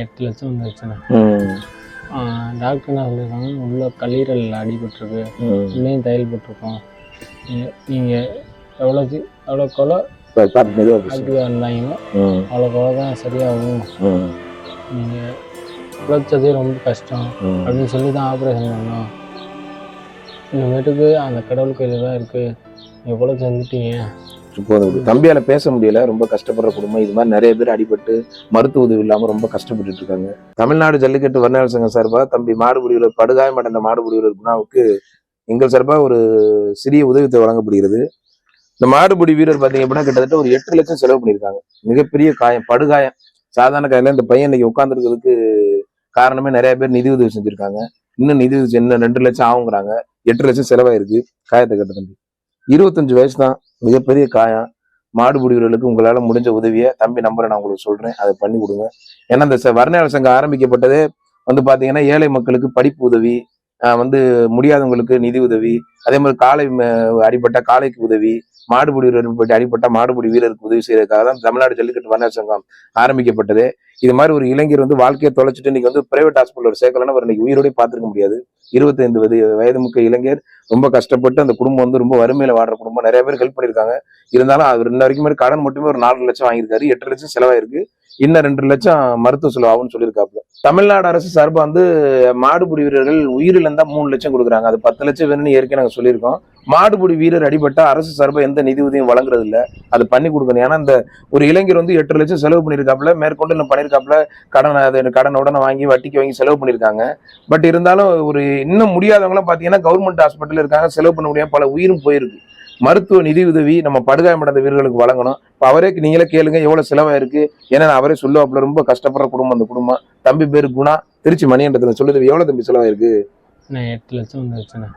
எட்டு லட்சம் வந்துருச்சுண்ணே டாக்டர் என்ன சொல்லியிருக்காங்க? உள்ள கல்லீரல் அடிபட்டிருக்கு. உள்ளேயும் தையல் போட்டிருக்கோம். நீங்கள் எவ்வளோக்கு எவ்வளோ மெதுவாக பேசு ஆக்டிவாக இருந்தாங்களோ ம். அவ்வளோக்கு அவ்வளோ தான் சரியாகும். நீங்கள் உழைச்சதே ரொம்ப கஷ்டம். அப்படின்னு சொல்லி தான் ஆப்ரேஷன் பண்ணோம். இனிமேட்டுக்கு அந்த கடவுள் கையில் தான் இருக்குது எவ்வளோ செஞ்சுட்டீங்க? இப்போ தம்பியால பேச முடியல. ரொம்ப கஷ்டப்படுற குடும்பம். இது மாதிரி நிறைய பேர் அடிபட்டு மருத்துவ உதவி இல்லாமல் ரொம்ப கஷ்டப்பட்டுட்டு இருக்காங்க. தமிழ்நாடு ஜல்லிக்கட்டு வர்ணாள் சங்கம் சார்பாக தம்பி மாடுபிடி வீரர் படுகாயமடைந்த மாடுபிடி வீரர் குணாவுக்கு எங்கள் சார்பாக ஒரு சிறிய உதவித்தொகை வழங்கப்படுகிறது. இந்த மாடுபிடி வீரர் பாத்தீங்க அப்படின்னா கிட்டத்தட்ட ஒரு எட்டு லட்சம் செலவு பண்ணியிருக்காங்க. மிகப்பெரிய காயம் படுகாயம். சாதாரண காயில இந்த பையன் இன்னைக்கு உட்காந்துருக்கிறதுக்கு காரணமே நிறைய பேர் நிதி உதவி செஞ்சிருக்காங்க. இன்னும் நிதி உதவி இன்னும் ரெண்டு லட்சம் ஆகுங்கிறாங்க. எட்டு லட்சம் செலவாயிருக்கு. காயத்தை கட்ட தம்பி. இருபத்தஞ்சு வயசு தான் மிகப்பெரிய காயம். மாடு வீரர்களுக்கு உங்களால் முடிஞ்ச உதவியை தம்பி நம்பரை நான் உங்களுக்கு சொல்கிறேன் அதை பண்ணி கொடுங்க. ஏன்னா இந்த ச- வர்ணால சங்கம் ஆரம்பிக்கப்பட்டதே வந்து பார்த்தீங்கன்னா ஏழை மக்களுக்கு படிப்பு உதவி வந்து முடியாதவங்களுக்கு நிதி உதவி அதே மாதிரி காளை அடிப்பட்ட காலைக்கு காளைக்கு உதவி மாடுபிடி வீரர் அடிப்பட்ட மாடுபிடி வீரருக்கு உதவி செய்யறதுக்காக தான் தமிழ்நாடு ஜல்லிக்கட்டு வர்ணால சங்கம் ஆரம்பிக்கப்பட்டது. இது மாதிரி ஒரு இளைஞர் வந்து வாழ்க்கையை தொலைச்சிட்டு இன்னைக்கு வந்து பிரைவேட் ஹாஸ்பிட்டல் சேர்க்கலன்னா அவர் இன்னைக்கு உயிரோட பார்த்துருக்க முடியாது. இருபத்தைந்து வயது வயது முக்க இளைஞர் ரொம்ப கஷ்டப்பட்டு அந்த குடும்பம் வந்து ரொம்ப வறுமையில வாடுற குடும்பம். நிறைய பேர் ஹெல்ப் பண்ணியிருக்காங்க. இருந்தாலும் அவர் இன்ன வரைக்கும் மாதிரி கடன் மட்டுமே ஒரு நாலு லட்சம் வாங்கியிருக்காரு. எட்டு லட்சம் செலவாயிருக்கு. இன்னும் ரெண்டு லட்சம் மருத்துவ செலவு ஆகும்னு சொல்லியிருக்காப்புல. தமிழ்நாடு அரசு சார்பாக வந்து மாடுபிடி வீரர்கள் உயிரிழந்தா மூணு லட்சம் கொடுக்குறாங்க. அது பத்து லட்சம் வேணும்னு ஏற்கனவே நாங்கள் சொல்லியிருக்கோம். மாடுபிடி வீரர் அடிபட்டா அரசு சார்பாக எந்த நிதி உதவியும் வழங்குறது இல்லை அது பண்ணி கொடுக்கணும். ஏன்னா இந்த ஒரு இளைஞர் வந்து எட்டு லட்சம் செலவு பண்ணியிருக்காப்புல. மேற்கொண்டு இன்னும் பண்ணியிருக்காப்புல. கடன் அது கடன் உடனே வாங்கி வட்டிக்கு வாங்கி செலவு பண்ணியிருக்காங்க. பட் இருந்தாலும் ஒரு இன்னும் முடியாதவங்களாம் பார்த்தீங்கன்னா கவர்மெண்ட் ஹாஸ்பிட்டல் இருக்காங்க. செலவு பண்ண முடியாமல் பல உயிரும் போயிருக்கு. மருத்துவ நிதி உதவி நம்ம படுகாயமடைந்த வீரர்களுக்கு வழங்கணும். இப்போ அவரே நீங்களே கேளுங்க எவ்வளவு செலவாயிருக்கு ஏன்னா அவரே சொல்லுவாப்புல ரொம்ப கஷ்டப்படுற குடும்பம் அந்த குடும்பம். தம்பி பேரு குணா திருச்சி மணியண்டத்துல சொல்லுது எவ்வளவு தம்பி செலவாயிருக்கு நான் எட்டு லட்சம் வந்துருச்சுண்ணே.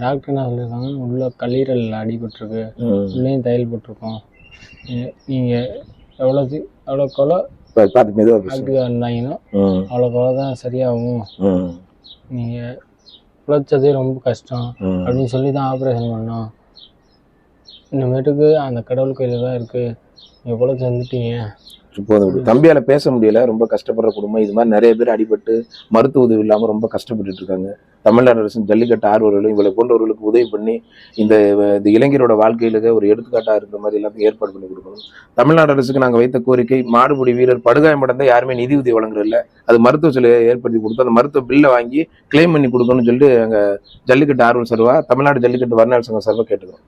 டாக்டர் என்ன சொல்லியிருக்காங்க? உள்ள கல்லீரல் அடிபட்டிருக்கு. உள்ளேயும் தையல் போட்டிருக்கோம். நீங்கள் எவ்வளோ பார்த்து மெதுவா பேசு ஆக்டிவாக இருந்தாங்களோ ம், அவ்வளோக்கு அவ்வளோ தான் சரியாகும். நீங்கள் உழைச்சதே ரொம்ப கஷ்டம். அப்படின்னு சொல்லி தான் ஆப்ரேஷன் பண்ணோம் இனிமேட்டுக்கு அந்த கடவுள் கையில் தான் இருக்குது எவ்வளோ சந்திட்டீங்க இப்போ தம்பியால் பேச முடியல. ரொம்ப கஷ்டப்படுற குடும்பம். இது மாதிரி நிறைய பேர் அடிபட்டு மருத்துவ உதவி இல்லாமல் ரொம்ப கஷ்டப்பட்டுட்டு இருக்காங்க. தமிழ்நாடு அரசின் ஜல்லிக்கட்டு ஆர்வலர்களும் இவளை போன்றவர்களுக்கு உதவி பண்ணி இந்த இந்த இளைஞரோட வாழ்க்கையில ஒரு எடுத்துக்காட்டாக இருக்கிற மாதிரி எல்லாத்தையும் ஏற்பாடு பண்ணி கொடுக்கணும். தமிழ்நாடு அரசுக்கு நாங்கள் வைத்த கோரிக்கை மாடுபிடி வீரர் படுகாயமடைந்தா யாருமே நிதி உதவி வழங்குறதில்ல. அது மருத்துவ சிலையை ஏற்படுத்தி கொடுத்து அந்த மருத்துவ பில்லை வாங்கி கிளைம் பண்ணி கொடுக்கணும்னு சொல்லிட்டு அங்கே ஜல்லிக்கட்டு ஆர்வல் சர்வா தமிழ்நாடு ஜல்லிக்கட்டு வர்ணாள் சங்கம் சர்வா கேட்டுக்கிறோம்.